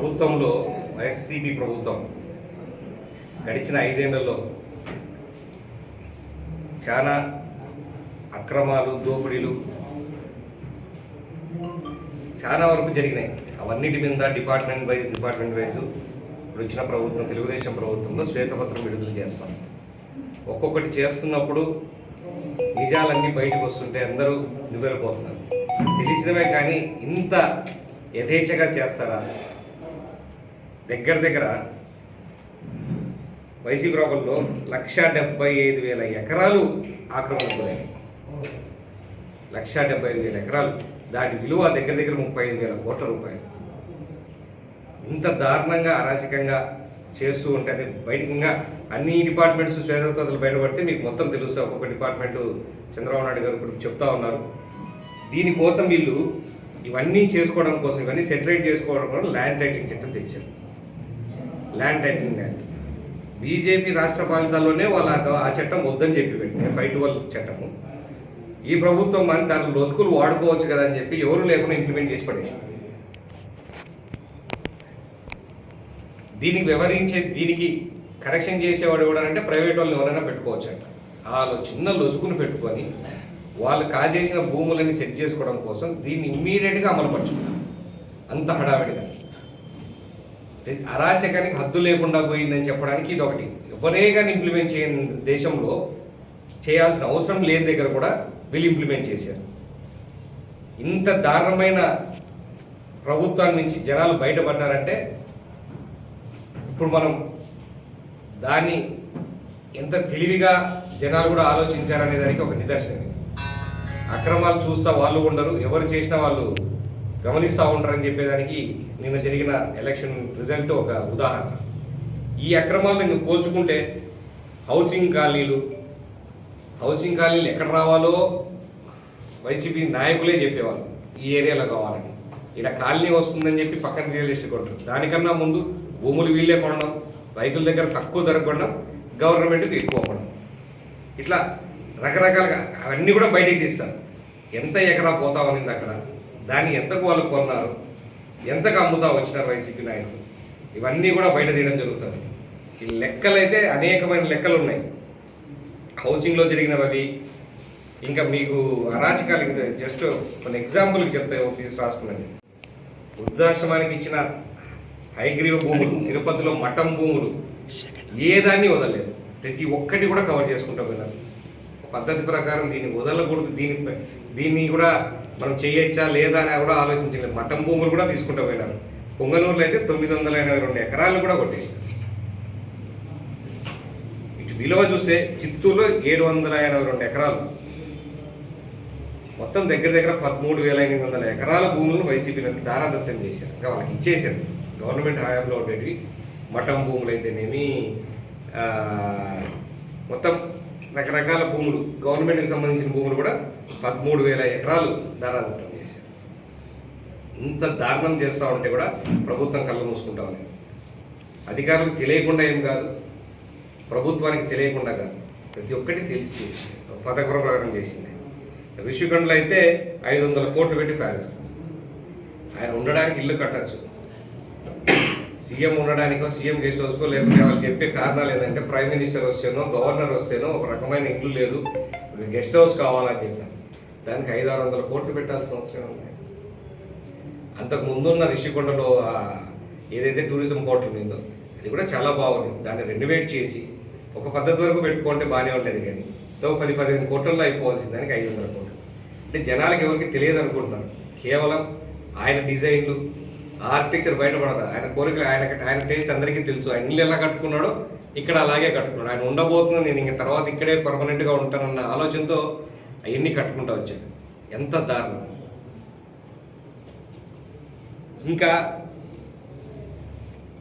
ప్రభుత్వంలో వైఎస్సీపీ ప్రభుత్వం గడిచిన ఐదేళ్ళలో చాలా అక్రమాలు దోపిడీలు చాలా వరకు జరిగినాయి. అవన్నిటి మీద డిపార్ట్మెంట్ వైజ్ డిపార్ట్మెంట్ వైజ్ ఇప్పుడు వచ్చిన ప్రభుత్వం తెలుగుదేశం ప్రభుత్వంలో శ్వేతపత్రం విడుదల చేస్తాం. ఒక్కొక్కటి చేస్తున్నప్పుడు నిజాలన్నీ బయటకు వస్తుంటే అందరూ నివ్వెరపోతున్నారు. తెలిసినవే కానీ ఇంత యథేచ్ఛగా చేస్తారా? దగ్గర దగ్గర వైసీపీ ప్రభుత్వంలో లక్ష డెబ్బై ఐదు వేల ఎకరాలు ఆక్రమణకు గురైనాయి లక్ష డెబ్బై ఐదు వేల ఎకరాలు. దాటి విలువ దగ్గర దగ్గర ముప్పై ఐదు వేల కోట్ల రూపాయలు. ఇంత దారుణంగా అరాచకంగా చేస్తూ ఉంటే అది బయటకు ఇంకా అన్ని డిపార్ట్మెంట్స్ స్వేదతలు బయటపడితే మీకు మొత్తం తెలుస్తుంది ఒక్కొక్క డిపార్ట్మెంటు చంద్రబాబు నాయుడు గారు ఇప్పుడు చెప్తా ఉన్నారు. దీనికోసం వీళ్ళు ఇవన్నీ చేసుకోవడం కోసం ఇవన్నీ సెటరేట్ చేసుకోవడం కోసం ల్యాండ్ టైటిలింగ్ చట్టం తెచ్చారు. ల్యాండ్ టైటిలింగ్ యాక్ట్ బీజేపీ రాష్ట్ర పాలితాల్లోనే వాళ్ళ ఆ చట్టం వద్దని చెప్పి పెట్టింది. ఫైవ్ ట్వెల్వ్ చట్టము. ఈ ప్రభుత్వం మన దాంట్లో లొసుకులు వాడుకోవచ్చు కదా అని చెప్పి ఎవరు లేకుండా ఇంప్లిమెంట్ చేసి పడేసారు దీనికి వివరించే దీనికి కరెక్షన్ చేసేవాడు ఎవడంటే ప్రైవేట్ వాళ్ళని ఎవరైనా పెట్టుకోవచ్చు అంట వాళ్ళు చిన్న లొసుకుని పెట్టుకొని వాళ్ళు కాజేసిన భూములని సెట్ చేసుకోవడం కోసం దీన్ని ఇమ్మీడియట్గా అమలుపరుచుకున్నారు. అంత హడావిడిగా. అరాచకానికి హద్దు లేకుండా పోయిందని చెప్పడానికి ఇది ఒకటి ఎవరే కానీ ఇంప్లిమెంట్ చేయని దేశంలో చేయాల్సిన అవసరం లేని దగ్గర కూడా వీళ్ళు ఇంప్లిమెంట్ చేశారు. ఇంత దారుణమైన ప్రభుత్వాన్ని నుంచి జనాలు బయటపడ్డారంటే ఇప్పుడు మనం దాన్ని ఎంత తెలివిగా జనాలు కూడా ఆలోచించారనే దానికి ఒక నిదర్శనం అక్రమాలు చూస్తా వాళ్ళు ఉండరు ఎవరు చేసినా వాళ్ళు గమనిస్తూ ఉంటారని చెప్పేదానికి నిన్న జరిగిన ఎలక్షన్ రిజల్ట్ ఒక ఉదాహరణ. ఈ అక్రమాలను పోల్చుకుంటే హౌసింగ్ కాలనీలు హౌసింగ్ కాలనీలు ఎక్కడ రావాలో వైసీపీ నాయకులే చెప్పేవాళ్ళు. ఈ ఏరియాలో కావాలని. ఇక్కడ కాలనీ వస్తుందని చెప్పి పక్కన రియల్ ఎస్టేట్ కొంటారు దానికన్నా ముందు భూములు వీళ్ళే కొనడం రైతుల దగ్గర తక్కువ ధర కొనడం గవర్నమెంట్కి ఎక్కువ కొనడం. ఇట్లా రకరకాలుగా అవన్నీ కూడా బయటికి తీస్తారు. ఎంత ఎకరా పోతా ఉన్నింది అక్కడ? దాన్ని ఎంతకు వాళ్ళు కొన్నారు? ఎంతకు అమ్ముతా వచ్చినారు వైసీపీ నాయకులు? ఇవన్నీ కూడా బయట తీయడం జరుగుతుంది. ఈ లెక్కలైతే అనేకమైన లెక్కలు ఉన్నాయి హౌసింగ్లో జరిగినవి ఇంకా మీకు అరాచకాలకి జస్ట్ కొన్ని ఎగ్జాంపుల్కి చెప్తే తీసి రాసుకున్నాను వృద్ధాశ్రమానికి ఇచ్చిన హైగ్రీవ భూములు తిరుపతిలో మఠం భూములు ఏ దాన్ని వదలలేదు. ప్రతి ఒక్కటి కూడా కవర్ చేసుకుంటూ పోయినారు పద్ధతి ప్రకారం దీన్ని వదలకూడదు. దీని దీన్ని కూడా మనం చేయొచ్చా లేదా అని కూడా ఆలోచించలేదు. మఠం భూములు కూడా తీసుకుంటూ పోయినారు. పొంగనూరులో అయితే తొమ్మిది వందల ఎనభై రెండు ఎకరాలను కూడా కొట్టేసారు ఇటు విలువ చూస్తే చిత్తూరులో ఏడు వందల ఎనభై రెండు ఎకరాలు. మొత్తం దగ్గర దగ్గర పదమూడు వేల ఎనిమిది వందల ఎకరాల భూములను వైసీపీ దారాదత్తం చేశారు. ఇంకా వాళ్ళకి ఇచ్చేసారు గవర్నమెంట్ హయాంలో ఉండేవి మఠం భూములు అయితేనేమి మొత్తం రకరకాల భూములు గవర్నమెంట్కి సంబంధించిన భూములు కూడా పదమూడు వేల ఎకరాలు దారాదత్తం చేశారు. ఇంత దారుణం చేస్తూ ఉంటే కూడా ప్రభుత్వం కళ్ళు మూసుకుంటా ఉంది. అధికారులకు తెలియకుండా ఏం కాదు. ప్రభుత్వానికి తెలియకుండా కాదు. ప్రతి ఒక్కటి తెలిసి చేసింది. ఒక ప్రకారం చేసింది. ఋషికొండలో అయితే ఐదు వందల కోట్లు పెట్టి ప్యాలెస్. ఆయన ఉండడానికి ఇల్లు కట్టచ్చు. సీఎం ఉండడానికో సీఎం గెస్ట్ హౌస్కో లేకపోతే వాళ్ళు చెప్పే కారణాలు ఏంటంటే ప్రైమ్ మినిస్టర్ వస్తేనో గవర్నర్ వస్తేనో ఒక రకమైన ఇల్లు లేదు. గెస్ట్ హౌస్ కావాలని చెప్పారు. దానికి ఐదు ఆరు వందల కోట్లు పెట్టాల్సిన అవసరం ఉంది అంతకు ముందున్న రిషికొండలో ఏదైతే టూరిజం హోటల్ ఉందో అది కూడా చాలా బాగుంది. దాన్ని రెనోవేట్ చేసి ఒక పద్ధతి వరకు పెట్టుకుంటే బాగానే ఉంటుంది కానీ తో పది పదిహేను కోట్లలో అయిపోవాల్సింది దానికి ఐదు వందల కోట్లు. అంటే జనాలకు ఎవరికి తెలియదు అనుకుంటున్నారు. కేవలం ఆయన డిజైన్లు ఆర్కిటెక్చర్ బయటపడదు. ఆయన కోరికలు ఆయన ఆయన టేస్ట్ అందరికీ తెలుసు. ఆయన ఇల్లు ఎలా కట్టుకున్నాడో ఇక్కడ అలాగే కట్టుకున్నాడు. ఆయన ఉండబోతున్నా నేను ఇంక తర్వాత ఇక్కడే పర్మనెంట్గా ఉంటానన్న ఆలోచనతో అవన్నీ కట్టుకుంటూ వచ్చాడు. ఎంత దారుణం. ఇంకా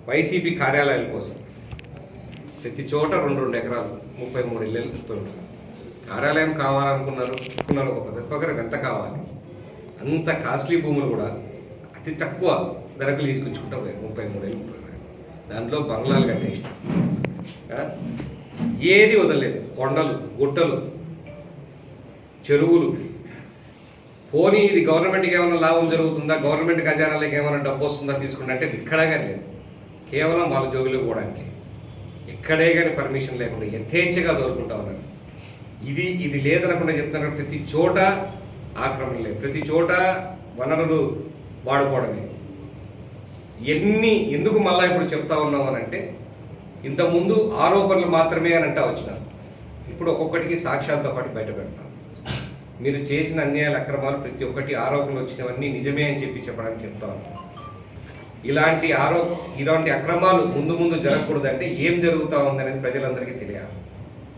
వైసీపీ కార్యాలయాల కోసం ప్రతి చోట రెండు రెండు ఎకరాలు ముప్పై మూడు ఇళ్ళు ముప్పై మూడు కార్యాలయం కావాలనుకున్నారు అనుకున్నారు ఒక పద్ధతి ఎంత కావాలి? అంత కాస్ట్లీ భూములు కూడా అతి తక్కువ ధరకు తీసుకొచ్చుకుంటా ముప్పై మూడు ఏళ్ళు ముప్పై దాంట్లో బంగ్లాలు కట్టేసి ఏది వదలలేదు. కొండలు గుట్టలు చెరువులు. పోనీ ఇది గవర్నమెంట్కి ఏమైనా లాభం జరుగుతుందా? గవర్నమెంట్ ఖజానాలకు ఏమైనా డబ్బు వస్తుందా తీసుకుంటే? అంటే ఇక్కడగా కానీ లేదు. కేవలం వాళ్ళ జోబులు పోవడానికి. ఎక్కడే కానీ పర్మిషన్ లేకుండా యథేచ్ఛగా దొరుకుంటా ఉన్నారు. ఇది ఇది లేదనకుండా చెప్తున్నారు. ప్రతి చోట లేదు ప్రతి చోట వనరులు వాడుకోవడమే. ఎన్ని ఎందుకు మళ్ళా ఇప్పుడు చెప్తా ఉన్నాం అని అంటే ఇంతకుముందు ఆరోపణలు మాత్రమే అని అంటా వచ్చినారు. ఇప్పుడు ఒక్కొక్కటికి సాక్ష్యాలతో పాటు బయట పెడతాం. మీరు చేసిన అన్యాయాల అక్రమాలు ప్రతి ఒక్కటి ఆరోపణలు వచ్చినవన్నీ నిజమే అని చెప్పి చెప్పడానికి చెప్తా ఇలాంటి ఆరో ఇలాంటి అక్రమాలు ముందు ముందు జరగకూడదంటే ఏం జరుగుతూ ఉందనేది ప్రజలందరికీ తెలియాలి.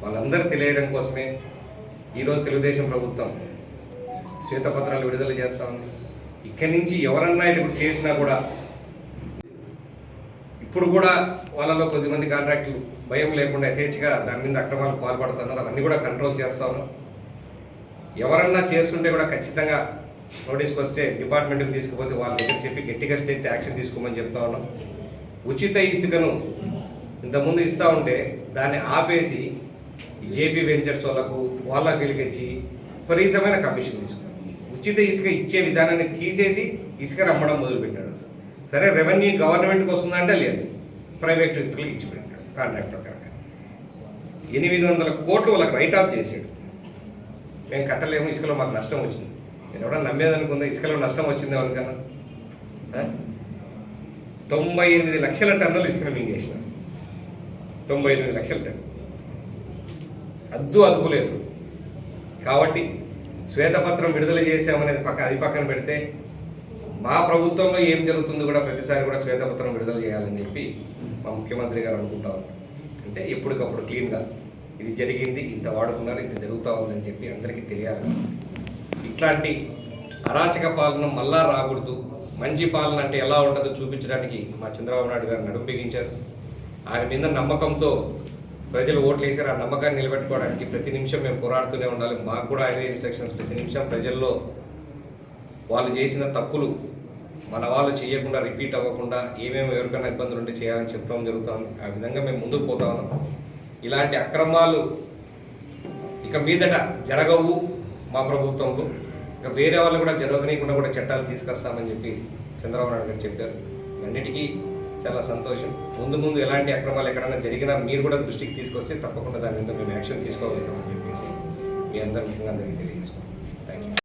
వాళ్ళందరూ తెలియడం కోసమే ఈరోజు తెలుగుదేశం ప్రభుత్వం శ్వేతపత్రాలు విడుదల చేస్తూ ఉంది. ఇక్కడి నుంచి ఎవరన్నా ఇప్పుడు చేసినా కూడా ఇప్పుడు కూడా వాళ్ళలో కొద్దిమంది కాంట్రాక్టులు భయం లేకుండా యథేచ్ఛగా దాని మీద అక్రమాలు పాల్పడుతున్నారు. అవన్నీ కూడా కంట్రోల్ చేస్తా ఉన్నాం. ఎవరన్నా చేస్తుంటే కూడా ఖచ్చితంగా నోటీస్కి వస్తే డిపార్ట్మెంట్కి తీసుకుపోతే వాళ్ళ దగ్గర చెప్పి గట్టిగా స్టేట్ యాక్షన్ తీసుకోమని చెప్తా ఉన్నాం. ఉచిత ఇసుకను ఇంతకుముందు ఇస్తూ ఉంటే దాన్ని ఆపేసి జేపీ వెంచర్స్ వాళ్ళకు వాళ్ళకి వెలిగించి విపరీతమైన కమిషన్ తీసుకున్నాం. ఉచిత ఇసుక ఇచ్చే విధానాన్ని తీసేసి ఇసుక రమ్మడం మొదలుపెట్టాడు అసలు. సరే రెవెన్యూ గవర్నమెంట్కి వస్తుందంటే లేదు. ప్రైవేట్ వ్యక్తులకు ఇచ్చి పెట్టాడు కాంట్రాక్ట్ ప్రకారంగా. ఎనిమిది వందల కోట్లు వాళ్ళకి రైట్ ఆఫ్ చేసాడు మేము కట్టలేము ఇసుకలో మాకు నష్టం వచ్చింది. నేను ఎవడన్నా నమ్మేదనుకుందా ఇసుకలో నష్టం వచ్చింది అనుకన్నా తొంభై ఎనిమిది లక్షల టన్నులు ఇసుకను మింగేసినారు తొంభై ఎనిమిది లక్షల టన్ను అద్దు అదుపు లేదు. కాబట్టి శ్వేతపత్రం విడుదల చేశామనేది పక్క అది పక్కన పెడితే మా ప్రభుత్వంలో ఏం జరుగుతుందో కూడా ప్రతిసారి కూడా శ్వేతపత్రం విడుదల చేయాలని చెప్పి మా ముఖ్యమంత్రి గారు అనుకుంటా ఉన్నారు. అంటే ఎప్పటికప్పుడు క్లీన్గా ఇది జరిగింది ఇంత వాడుకున్నారు ఇంత జరుగుతూ ఉందని చెప్పి అందరికీ తెలియాలి. ఇట్లాంటి అరాచక పాలన మళ్ళా రాకూడదు. మంచి పాలన అంటే ఎలా ఉంటుందో చూపించడానికి మా చంద్రబాబు నాయుడు గారు నడుం బిగించారు. ఆయన మీద నమ్మకంతో ప్రజలు ఓట్లు వేసారు ఆ నమ్మకాన్ని నిలబెట్టుకోవడానికి ప్రతి నిమిషం మేము పోరాడుతూనే ఉండాలి. మాకు కూడా ఆయన ఇన్స్ట్రక్షన్స్ ప్రతి నిమిషం ప్రజల్లో వాళ్ళు చేసిన తప్పులు మన వాళ్ళు చేయకుండా రిపీట్ అవ్వకుండా ఏమేమి ఎవరికైనా ఇబ్బందులు ఉంటే చేయాలని చెప్పడం జరుగుతుంది ఆ విధంగా మేము ముందుకు పోతా ఉన్నాం. ఇలాంటి అక్రమాలు ఇక మీదట జరగవు మా ప్రభుత్వంలో. ఇక వేరే వాళ్ళు కూడా జరగనీయకుండా కూడా చట్టాలు తీసుకొస్తామని చెప్పి చంద్రబాబు నాయుడు గారు చెప్పారు. అన్నిటికీ చాలా సంతోషం. ముందు ముందు ఎలాంటి అక్రమాలు ఎక్కడైనా జరిగినా మీరు కూడా దృష్టికి తీసుకొస్తే తప్పకుండా దాని మీద మేము యాక్షన్ తీసుకోగలుగుతామని చెప్పేసి మీ అందరి ముఖ్యంగా అందరికీ తెలియజేసుకుంటాం